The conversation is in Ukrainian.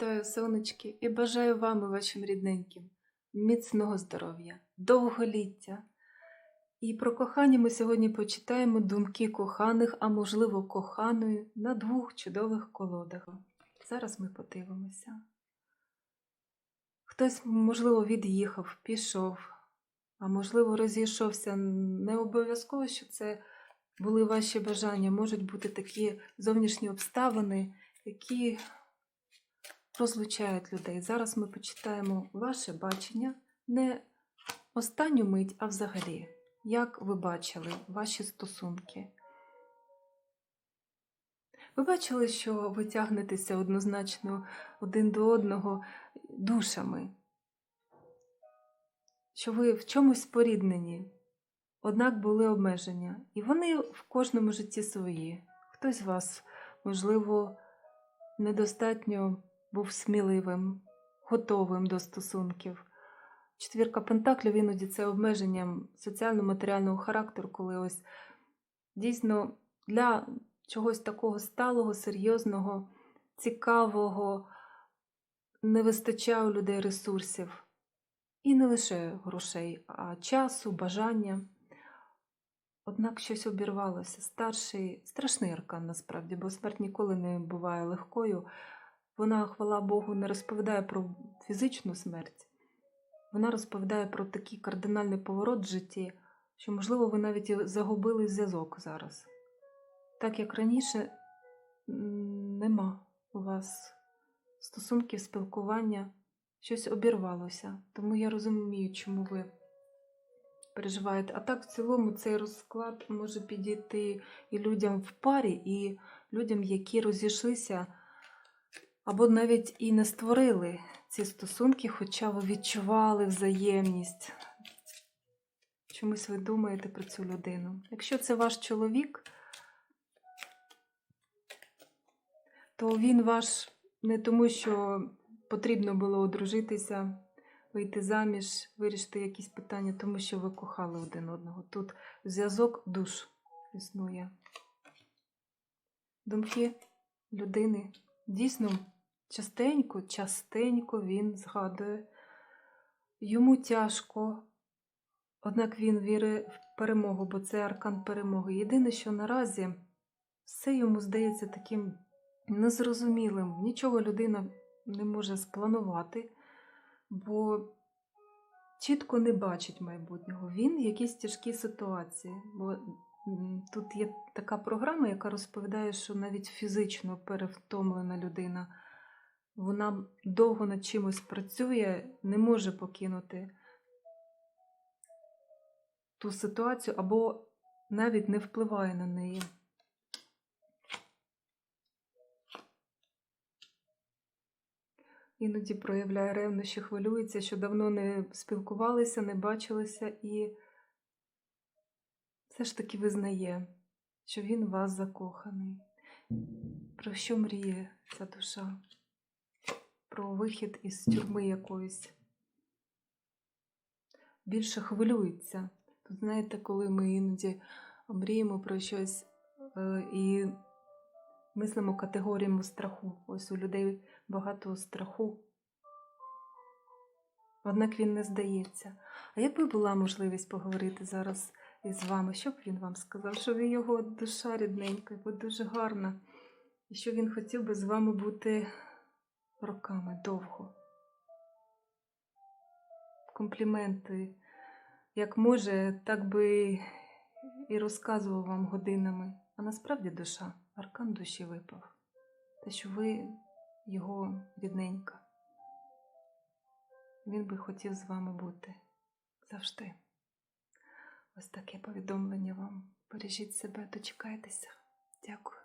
Вітаю, сонечки, і бажаю вам і вашим рідненьким міцного здоров'я, довголіття. І про кохання ми сьогодні почитаємо думки коханих, а можливо, коханої на двох чудових колодах. Зараз ми подивимося. Хтось, можливо, від'їхав, пішов, а можливо, розійшовся. Не обов'язково, що це були ваші бажання. Можуть бути такі зовнішні обставини, які розлучають людей. Зараз ми почитаємо ваше бачення не останню мить, а взагалі, як ви бачили ваші стосунки. Ви бачили, що ви тягнетеся однозначно один до одного душами, що ви в чомусь споріднені, однак були обмеження, і вони в кожному житті свої. Хтось з вас, можливо, недостатньо був сміливим, готовим до стосунків. Четвірка Пентаклів іноді це обмеженням соціально-матеріального характеру, коли ось дійсно для чогось такого сталого, серйозного, цікавого не вистачає у людей ресурсів. І не лише грошей, а часу, бажання. Однак щось обірвалося. Старший, страшний аркан насправді, бо смерть ніколи не буває легкою. Вона, хвала Богу, не розповідає про фізичну смерть. Вона розповідає про такий кардинальний поворот в житті, що, можливо, ви навіть і загубили зв'язок зараз. Так як раніше нема у вас стосунків, спілкування, щось обірвалося. Тому я розумію, чому ви переживаєте. А так, в цілому, цей розклад може підійти і людям в парі, і людям, які розійшлися або навіть і не створили ці стосунки, хоча ви відчували взаємність. Чомусь ви думаєте про цю людину. Якщо це ваш чоловік, то він ваш не тому, що потрібно було одружитися, вийти заміж, вирішити якісь питання, тому що ви кохали один одного. Тут зв'язок душ існує. Думки людини дійсно частенько, частенько він згадує. Йому тяжко, однак він вірить в перемогу, бо це аркан перемоги. Єдине, що наразі все йому здається таким незрозумілим. Нічого людина не може спланувати, бо чітко не бачить майбутнього. Він в якійсь тяжкій ситуації. Бо тут є така програма, яка розповідає, що навіть фізично перевтомлена людина, вона довго над чимось працює, не може покинути ту ситуацію або навіть не впливає на неї. Іноді проявляє ревнощі, хвилюється, що давно не спілкувалися, не бачилися, і все ж таки визнає, що він вас закоханий. Про що мріє ця душа? Про вихід із тюрми якоїсь. Більше хвилюється. Тут, знаєте, коли ми іноді мріємо про щось е, і мислимо категоріями страху. Ось у людей багато страху. Однак він не здається. А якби була можливість поговорити зараз із вами, що б він вам сказав? Що ви його душа рідненька, ви дуже гарна, і що він хотів би з вами бути роками довго. Компліменти, як може, так би і розказував вам годинами. А насправді душа, аркан душі випав. Те, що ви його рідненька. Він би хотів з вами бути завжди. Ось таке повідомлення вам. Бережіть себе, дочекайтеся. Дякую.